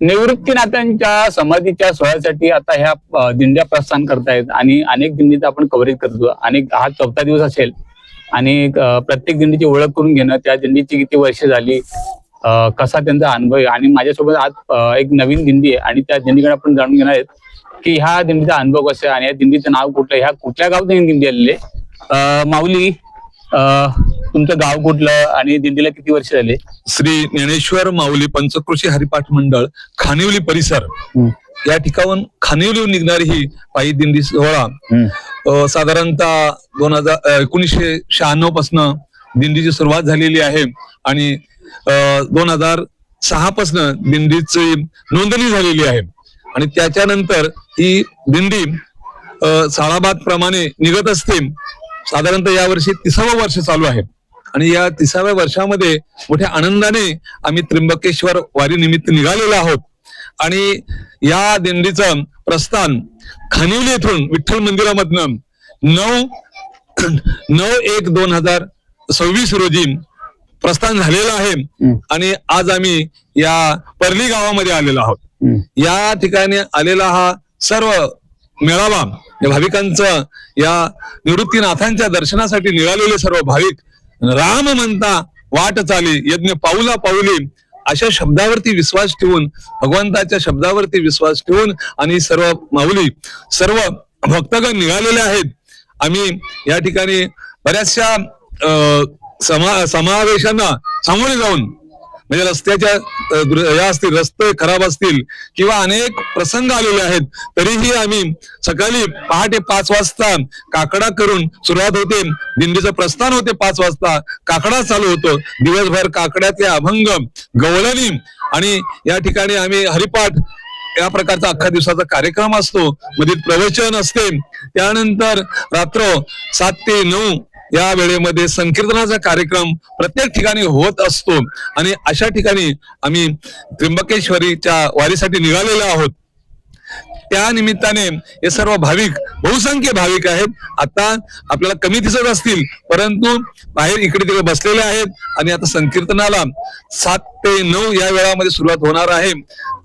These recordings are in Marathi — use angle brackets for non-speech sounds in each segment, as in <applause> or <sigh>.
निवृत्तीनाथांच्या समाधीच्या सोहळ्यासाठी आता ह्या दिंड्या प्रस्थान करतायत आणि अनेक दिंडीचं आपण कव्हरेज करतो अनेक हा चौथा दिवस असेल आणि प्रत्येक दिंडीची ओळख करून घेणं त्या दिंडीची किती वर्ष झाली कसा त्यांचा अनुभव आहे? आणि माझ्यासोबत आज एक नवीन दिंडी आहे आणि त्या दिंडीकडे आपण जाणून घेणार आहेत की ह्या दिंडीचा अनुभव कसा आहे आणि या दिंडीचं नाव कुठलं ह्या कुठल्या गावात दिंडी आलेली माऊली तुमचं गाव कुठलं आणि दिंडीला किती वर्ष झाले? श्री ज्ञानेश्वर माऊली पंचकृषी हरिपाठ मंडळ खानिवली परिसर. या ठिकाणून खानिवलीहून निघणारी ही पायी दिंडी सोहळा साधारणतः दोन हजार एकोणीसशे शहाण्णव पासन दिंडीची सुरुवात झालेली आहे आणि दोन हजार सहा पासन दिंडीची नोंदणी झालेली आहे. आणि त्याच्यानंतर ही दिंडी साळाबाद प्रमाणे निघत असते. साधारणतः यावर्षी तिसावं वर्ष चालू आहे. आणि या तिसाव्या वर्षामध्ये मोठ्या आनंदाने आम्ही त्र्यंबकेश्वर वारी निमित्त निघालेलो आहोत. आणि या दिंडीचं प्रस्थान खानिवली येथून विठ्ठल मंदिरामधनं नऊ <clears throat> नऊ एक दोन हजार सव्वीस रोजी प्रस्थान झालेलं आहे. आणि आज आम्ही या पर्ली गावामध्ये आलेलो आहोत. या ठिकाणी आलेला हा सर्व मेळावा या भाविकांचं या निवृत्तीनाथांच्या दर्शनासाठी निघालेले सर्व भाविक राम म्हणता वाट चाली यज्ञ पाऊला पाऊली अशा शब्दावरती विश्वास ठेवून भगवंताच्या शब्दावरती विश्वास ठेवून आणि सर्व माऊली सर्व भक्तगण निघालेले आहेत. आम्ही या ठिकाणी बऱ्याचशा अं, समा समावेशांना सामोरे जाऊन म्हणजे रस्त्याच्या या असतील रस्ते खराब असतील किंवा अनेक प्रसंग आलेले आहेत तरीही आम्ही सकाळी पहाटे पाच वाजता काकडा करून सुरुवात होते. दिंडीचं प्रस्थान होते पाच वाजता. काकडा चालू होतो. दिवसभर काकड्याचे अभंग गवळणी आणि या ठिकाणी आम्ही हरिपाठ या प्रकारचा अख्खा दिवसाचा कार्यक्रम असतो. मध्ये प्रवचन असते. त्यानंतर रात्र सात ते नऊ या वेळेमध्ये संकीर्तनाचा कार्यक्रम प्रत्येक ठिकाणी होत असतो. आणि अशा ठिकाणी आम्ही त्र्यंबकेश्वरीच्या वारीसाठी निघालेलो आहोत. त्या निमित्ताने हे सर्व भाविक बहुसंख्य भाविक आहेत. आता आपल्याला कमी दिसत असतील परंतु बाहेर इकडे तिकडे बसलेले आहेत. आणि आता संकीर्तनाला सात ते नऊ या वेळामध्ये सुरुवात होणार आहे.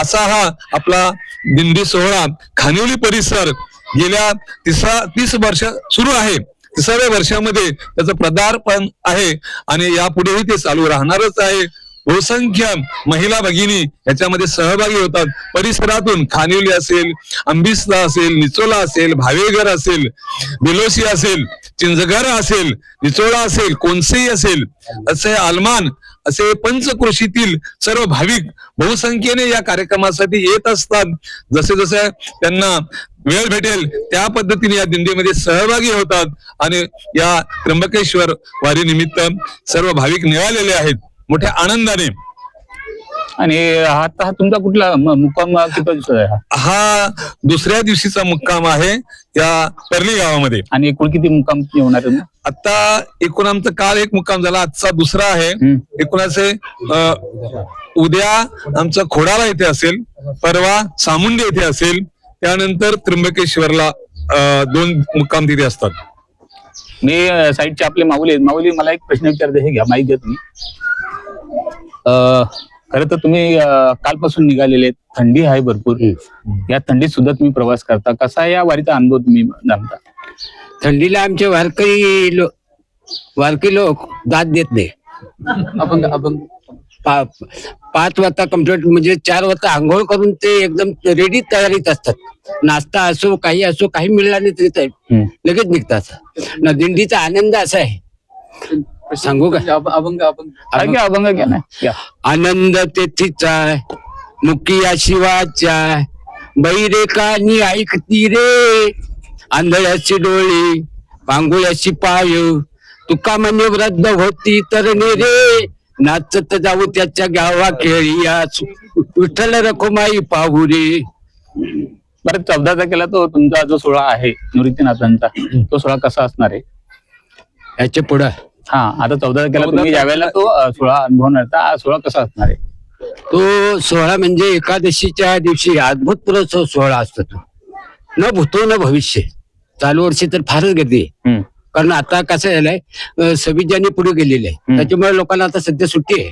असा हा आपला दिंडी सोहळा खानिवली परिसर गेल्या तिसरा तीस वर्ष सुरू आहे. तिसाव्या वर्षामध्ये त्याचं पदार्पण आहे आणि यापुढेही ते चालू राहणारच आहे. बहुसंख्य महिला भगिनी याच्यामध्ये सहभागी होतात. परिसरातून खानिवली असेल अंबिसला असेल निचोला असेल भावेगर असेल बिलोशी असेल चिंचघर असेल निचोळा असेल कोणसेही असेल असे आलमान असे पंचकृषीतील सर्व भाविक बहुसंख्येने या कार्यक्रमासाठी येत असतात. जसे जसे त्यांना वेळ भेटेल. त्या पद्धतीने या दिंडीमध्ये सहभागी होतात. आणि या त्र्यंबकेश्वर वारी निमित्त सर्व भाविक निघालेले आहेत. मोठ्या आनंदाने. आणि आता हा तुमचा कुठला मुक्काम हा? दुसऱ्या दिवशीचा मुक्काम आहे या पर्ली गावामध्ये. आणि एकूण किती मुक्काम होणार? आता एकूण आमचा काल एक मुक्काम झाला आजचा दुसरा आहे. एकूणाचे उद्या आमचा खोडाला येथे असेल परवा सामुंडी येथे असेल. त्यानंतर त्र्यंबकेश्वरला दोन मुक्काम तिथे असतात. मी साईडचे आपले माऊली आहेत. माऊली मला एक प्रश्न विचारते. हे घ्या माहिती तुम्ही. अ, खरं तर तुम्ही कालपासून निघालेले आहेत. थंडी आहे भरपूर. या थंडीत सुद्धा तुम्ही प्रवास करता. कसा आहे या वारीचा अनुभव तुम्ही जाणता? थंडीला आमचे वारकरी लोक वारकरी लोक दाद देत नाही. अभंग अभंग पा- पाच वाजता कंप्लीट म्हणजे चार वाजता आंघोळ करून ते एकदम रेडी तयारीत असतात. नाश्ता असो काही असो काही मिळालं नाही तरी. लगेच निघतात. ना दिंडीचा आनंद असा आहे. सांगू का? अभंग अभंग घ्या. आनंद तेथीचा मुकिया शिवाच्या बैरेकानी ऐकती रे आंधळ्याची डोळे पांगुळ्याची पाय तुका म्हणजे वृद्ध होती तर रे नाचत जाऊ त्याच्या गावा खेळिया विठ्ठल रखुमाई पाहू रे. बरं चौदाचा केला तो तुमचा जो सोहळा आहे निवृत्तीनाथांचा तो सोहळा कसा असणार आहे? याच्या पुढं. हा आता चौदा केला तुम्ही ज्यावेळेला तो अ, सोहळा अनुभवणार तर हा सोहळा कसा असणार आहे? तो सोहळा म्हणजे एकादशीच्या दिवशी अद्भुत सोहळा असतो तो. न भूतो न भविष्य. चालू वर्षी तर फारच गर्दी आहे. हम्म. कारण आता कसं झालंय सव्वीस जानेवारी पुढे गेलेले आहे. त्याच्यामुळे लोकांना आता सध्या सुट्टी आहे.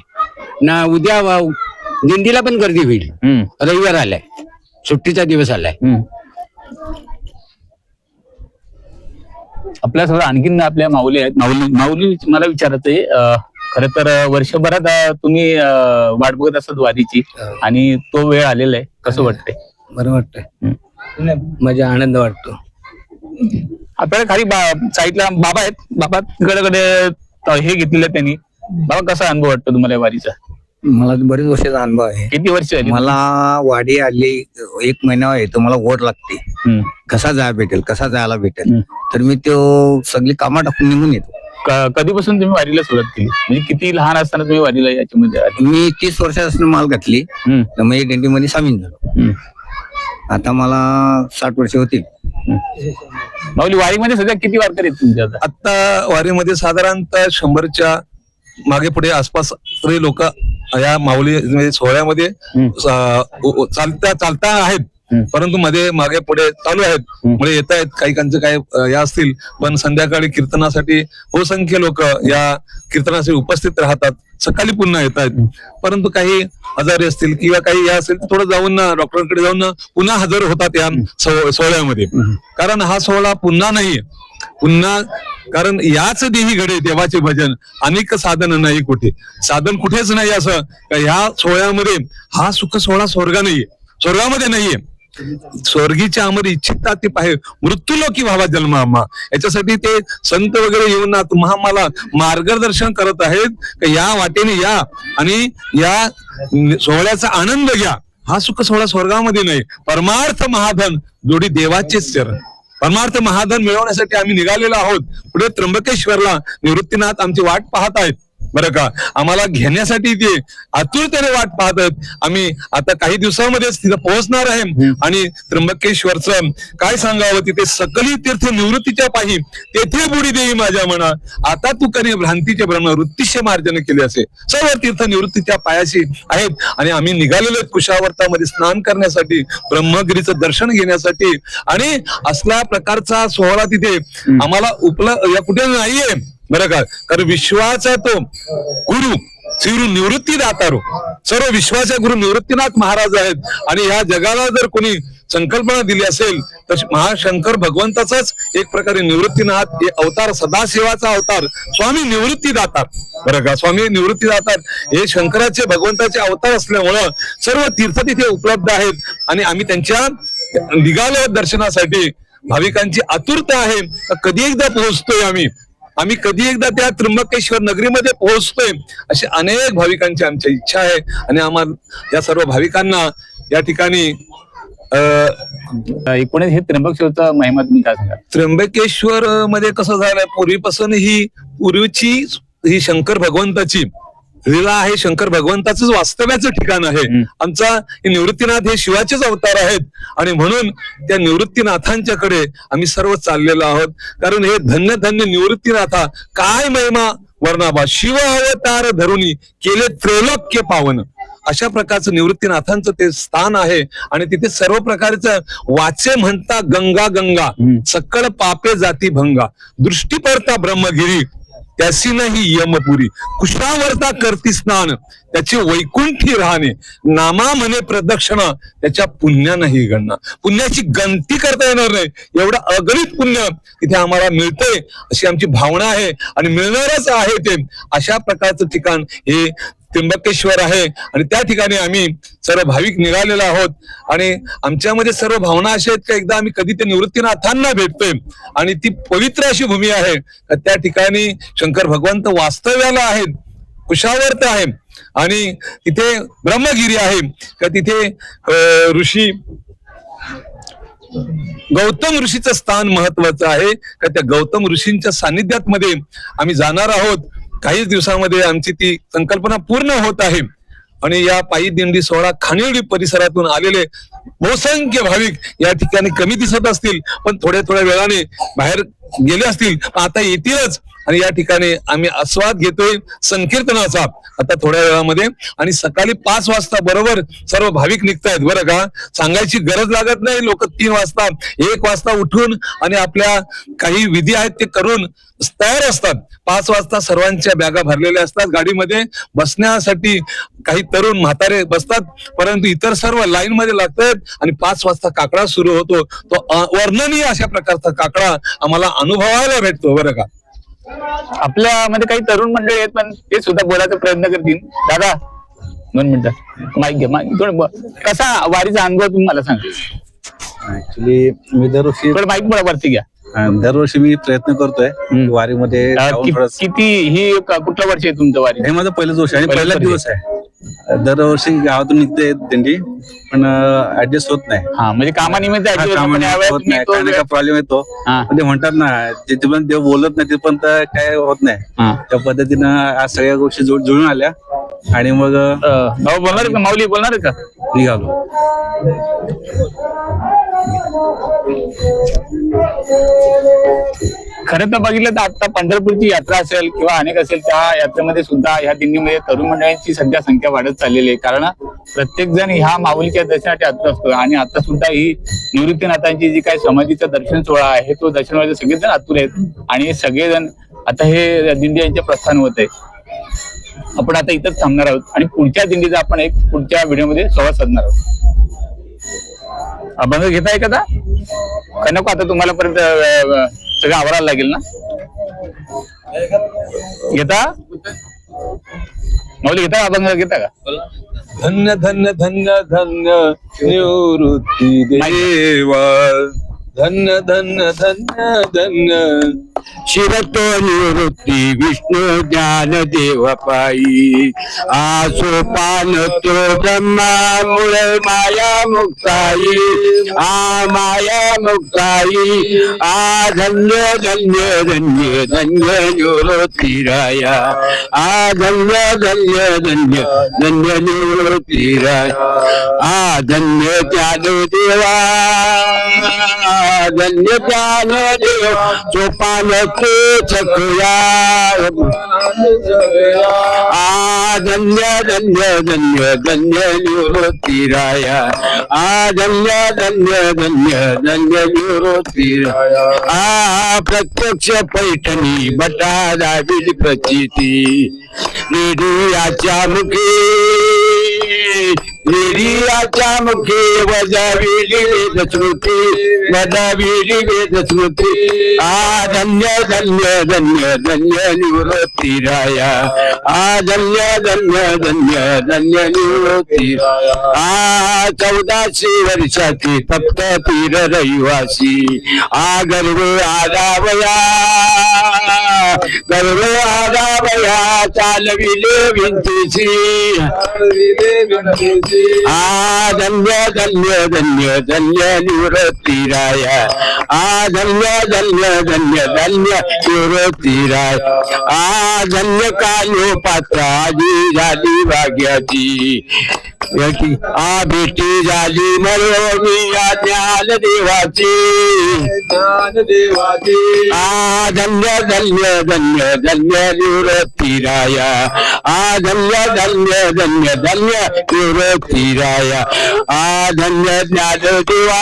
ना उद्या दिंडीला पण गर्दी होईल. रविवार आलाय. सुट्टीचा दिवस आलाय. हम्म. आपल्यासोबत आणखीन आपल्या माऊली आहेत. माऊली माऊली मला अं, खरं तर वर्षभरात तुम्ही वाट बघत असतात वारीची आणि तो वेळ आलेला आहे. कसं वाटतंय? बरं वाटतंय. माझा आनंद वाटतो. आपल्याला खाली साईडला बाबा आहेत. बाबा तिकडे हे घेतलेलं आहे त्यांनी. बाबा कसा अनुभव वाटतो तुम्हाला या वारीचा? मला बरेच वर्षाचा अनुभव आहे. किती वर्ष झाली? मला वाडी आली एक महिना येतो मला ओढ लागते. हम्म. कसा जायला भेटेल कसा जायला भेटेल? हम्म. तर मी तो सगळी कामं टाकून निघून येतो. क- कधीपासून तुम्ही वारीला सुरुवात केली? म्हणजे किती लहान असताना तुम्ही वारीला याच्यामध्ये आले? मी तीस वर्षापासून माल घातली. हम्म, तर मी दिंडीमध्ये सामील झालो. हम्म. आता मला साठ वर्ष होतील. माऊली वारीमध्ये सध्या किती वारकरी आहेत तुमच्या आता वारीमध्ये साधारणतः शंभरच्या मागे पुढे आसपास लोक या माऊली म्हणजे सोहळ्यामध्ये हम्म. अं, उ- उ- चालता चालता आहेत. परंतु मध्ये मागे पुढे चालू आहेत. म्हणजे येत आहेत. काही कांचे काय अं, या असतील. पण संध्याकाळी कीर्तनासाठी बहुसंख्य लोक या कीर्तनासाठी उपस्थित राहतात. सकाळी पुन्हा येत आहेत. परंतु काही आजारी असतील किंवा काही या असेल थोडं जाऊन ना डॉक्टरांकडे जाऊन ना पुन्हा हजर होतात या सोहळ्यामध्ये. कारण हा सोहळा पुन्हा नाहीये पुन्हा कारण याच देही घडे देवाचे भजन. अनेक साधन नाही कुठे. साधन कुठेच नाही असं. ह्या सोहळ्यामध्ये हा सुख सोहळा स्वर्ग नाहीये. स्वर्गामध्ये नाहीये. स्वर्गीच्या अमर इच्छिता ते पाहे. मृत्यूलोकी व्हावा जन्म आम्हा याच्यासाठी ते संत वगैरे येऊन तुम्हा मला मार्गदर्शन करत आहेत. का या वाटेने या. आणि या सोहळ्याचा आनंद घ्या. हा सुख सोहळा स्वर्गामध्ये नाही. परमार्थ महाधन जोडी देवाचेच चरण परमार्थ महाधन मिळवण्यासाठी आम्ही निघालेलो आहोत. पुढे त्र्यंबकेश्वरला निवृत्तीनाथ आमची वाट पाहत आहेत. बरं का? आम्हाला घेण्यासाठी ते आतुरतेने वाट पाहत आहेत आम्ही आता काही दिवसामध्येच तिथं पोहोचणार आहे. आणि त्र्यंबकेश्वरचं काय सांगावं तिथे सकली तीर्थ निवृत्तीच्या पाही तेथे बुडी देई माझ्या मना. आता तू करी भ्रांतीचे भ्रम वृत्तीशे मार्जन केले असे सर्व तीर्थ निवृत्तीच्या पायाशी आहेत. आणि आम्ही निघालेलो कुशावर्तामध्ये स्नान करण्यासाठी ब्रह्मगिरीचं दर्शन घेण्यासाठी. आणि असल्या प्रकारचा सोहळा तिथे आम्हाला उपलब्ध या कुठे नाहीये. बरं का? कारण विश्वाचा तो गुरु श्री निवृत्ती दातारो सर्व विश्वाचा गुरु निवृत्तीनाथ महाराज आहेत. आणि ह्या जगाला जर कोणी संकल्पना दिली असेल तर महाशंकर भगवंताचाच एक प्रकारे निवृत्तीनाथ हे अवतार सदाशिवाचा अवतार स्वामी निवृत्ती दातार बरं का? स्वामी निवृत्ती दातार हे शंकराचे भगवंताचे अवतार असल्यामुळं सर्व तीर्थ तिथे उपलब्ध आहेत. आणि आम्ही त्यांच्या निघालो दर्शनासाठी भाविकांची आतुरता आहे. कधी एकदा पोहोचतोय आम्ही? आम्ही कधी एकदा त्या त्र्यंबकेश्वर नगरीमध्ये पोहोचतोय अशी अनेक भाविकांची आमची इच्छा आहे. आणि आम्हाला या सर्व भाविकांना या ठिकाणी अं, एकूणच हे त्र्यंबकेश्वरचा महिमा तुम्ही काय सांगा त्र्यंबकेश्वर मध्ये कसं झालंय? पूर्वीपासून ही पूर्वीची ही शंकर भगवंताची लीला आहे शंकर भगवंताच वास्तव्याचं ठिकाण आहे. आमचा निवृत्तीनाथ हे शिवाचेच अवतार आहेत. आणि म्हणून त्या निवृत्तीनाथांच्याकडे आम्ही सर्व चाललेलो आहोत. कारण हे धन्य धन्य निवृत्तीनाथा काय महिमा वर्णाबा. शिव अवतार धरुणी केले त्रैलोक्य पावन. अशा प्रकारचं निवृत्तीनाथांचं ते स्थान आहे. आणि तिथे सर्व प्रकारचं वाचे म्हणता गंगा गंगा. सकळ पापे जाती भंगा. दृष्टी पडता ब्रह्मगिरी त्याची नाही यमपुरी. कुशावरता करती स्नान त्याचे वैकुंठी राहणे. नामा म्हणे प्रदक्षिणा त्याच्या पुण्या नाही गणना. पुण्याची गणती करता येणार नाही. एवढं अगणित पुण्य तिथे आम्हाला मिळतंय अशी आमची भावना आहे आणि मिळणारच आहे ते. अशा प्रकारचं ठिकाण हे त्र्यंबकेश्वर आहे. आणि त्या ठिकाणी आम्ही सर्व भाविक निघालेलो आहोत. आणि आमच्यामध्ये सर्व भावना अशा आहेत का एकदा आम्ही कधी ते निवृत्तीनाथांना भेटतोय. आणि ती पवित्र अशी भूमी आहे. त्या ठिकाणी शंकर भगवंत वास्तव्याला आहेत. कुशावर्त आहे. आणि तिथे ब्रह्मगिरी आहे. का तिथे ऋषी गौतम ऋषीचं स्थान महत्वाचं आहे. का त्या गौतम ऋषींच्या सानिध्यात मध्ये आम्ही जाणार आहोत. काही दिवसामध्ये आमची ती संकल्पना पूर्ण होत आहे. आणि या पायी दिंडी सोहळा खानिवडी परिसरातून आलेले बहुसंख्य भाविक या ठिकाणी कमी दिसत असतील पण थोड्या थोड्या वेळाने बाहेर गेले असतील. पण आता येतीलच. आणि या ठिकाणी आम्ही आस्वाद घेतोय संकीर्तनाचा. आता थोड्या वेळामध्ये. आणि सकाळी पाच वाजता बरोबर सर्व भाविक निघतायत. बरं का? सांगायची गरज लागत नाही. लोक तीन वाजता एक वाजता उठून आणि आपल्या काही विधी आहेत ते करून तयार असतात. पाच वाजता सर्वांच्या बॅगा भरलेल्या असतात गाडीमध्ये. बसण्यासाठी काही तरुण म्हातारे बसतात. परंतु इतर सर्व लाईन मध्ये लागतात आणि पाच वाजता काकडा सुरू होतो. तो अवर्णनीय अशा प्रकारचा काकडा आम्हाला अनुभवायला भेटतो बरं का? आपल्यामध्ये काही तरुण मंडळी आहेत पण ते सुद्धा बोलायचा प्रयत्न करतील. दादा दोन मिनिटं. माईक घे माईक थोडं कसा वारीचा अनुभव तुम्ही मला सांगा. ऍक्च्युली मी दरवर्षी थोडं माईक मला वरती घ्या. दरवर्षी मी प्रयत्न करतोय. वारीमध्ये किती ही कुठलं वर्ष आहे तुमचं वारी? हे माझं पहिलंच वर्ष आहे आणि पहिलंच वर्ष दिवस आहे. दरवर्षी गावातून निघते दिंडी पण ऍडजस्ट होत नाही. हा म्हणजे कामानिमित्त हा, adjust होतं, पण यावेळेस नाही तो काही ना काही प्रॉब्लेम येतो. हा, पण ते म्हणतात ना जिथपर्यंत देव बोलत नाही तिथपर्यंत काय होत नाही. हा. त्या पद्धतीनं आज सगळ्या गोष्टी जुळ- जुळून आल्या. आणि मग अं, अं, भाऊ बोलणार का? माऊली बोलणार का? निघालो. खरं तर बघितलं तर आता पंढरपूरची यात्रा असेल किंवा अनेक असेल त्या यात्रेमध्ये सुद्धा या दिंडीमध्ये तरुण मंडळांची सध्या संख्या वाढत चाललेली आहे. कारण प्रत्येक जण ह्या माऊलीच्या दर्शनासाठी यात्रा असतो आणि आता सुद्धा ही निवृत्तीनाथांची जी काही समाधीचा दर्शन सोहळा आहे तो दर्शनामध्ये सगळेजण आतुर आहेत आणि हे सगळेजण आता हे दिंडी यांचे प्रस्थान होत आहे. आपण आता इथंच थांबणार आहोत आणि पुढच्या दिंडीचा आपण एक पुढच्या व्हिडिओमध्ये संवाद साधणार आहोत. अभंग घेताय का आता? नको आता तुम्हाला परत सगळं आवरायला लागेल ना? घेता? माऊली घेता अभंग? घेता का? धन्य धन्य धन्य धन्य निवृत्ती देवा. धन्य धन्य धन्य धन्य शिरतो निवृत्ती विष्णू ज्ञान देव पायी आसो पान तो ब्रह्मा मूळ माया मुक्ताई आ माया मुक्ताई आ धन्य धन्य धन्य धन्य निवृत्ती राया आ धन्य धन्य धन्य धन्य निवृत्ती राया आ धन्य ज्ञान देवा धन्य ज्ञान आ धन्य धन्य धन्य धन्य निवृत्ती राया आ धन्य धन्य धन्य धन्य निवृत्ती राया आ प्रत्यक्ष पैठणी बटा दाविली प्रचिती निर्याच्या मुखी निर्याच्या मुखे वजाविली वेद स्मृती वजाविली वेद स्मृती आ धन्य धन्य धन्य धन्य निवृत्ती राया आ धन्य धन्य धन्य धन्य निवृत्ती आ चौदाशे वर्षाची फक्त पीर रहिवासी. आ गर्व आदावया. गर्व आदावया चालविले विंतीची आ धन्य धन्य धन्य धन्य निवृत्ती राया आ धन्य धन्य धन्य धन्य निवृत्ती राय आ धन्य कालो पात्रा आजी झाली भाग्याची। याची आ भेटी झाली मरोमी या ज्ञान देवाची। आ धन्य धन्य धन्य धन्य निवृत्ती राया आ धन्य धन्य धन्य धन्य निवृत्ती राया आ धन्य ज्ञान देवा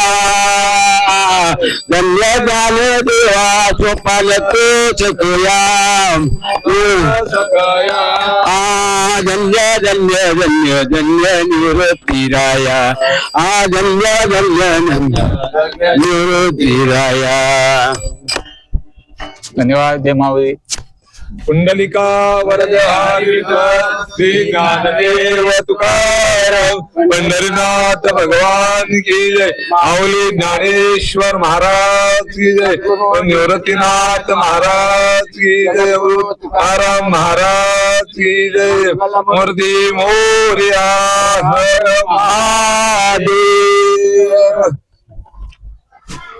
धन्य ज्ञान देवा स्वपाल कोया आ धन्य धन्य धन्य धन्य निवृत्ती आ धन्य धन्य धन्य निवृत्ती धन्यवाद जय माऊली. पुंडलिका वरद श्री ज्ञानदेव पंढरीनाथ भगवान की जय. माऊली ज्ञानेश्वर महाराज की जय. निवृत्तीनाथ महाराज की जय. तुकाराम महाराज की जय. मूर्ती मोर्या हर महादेव.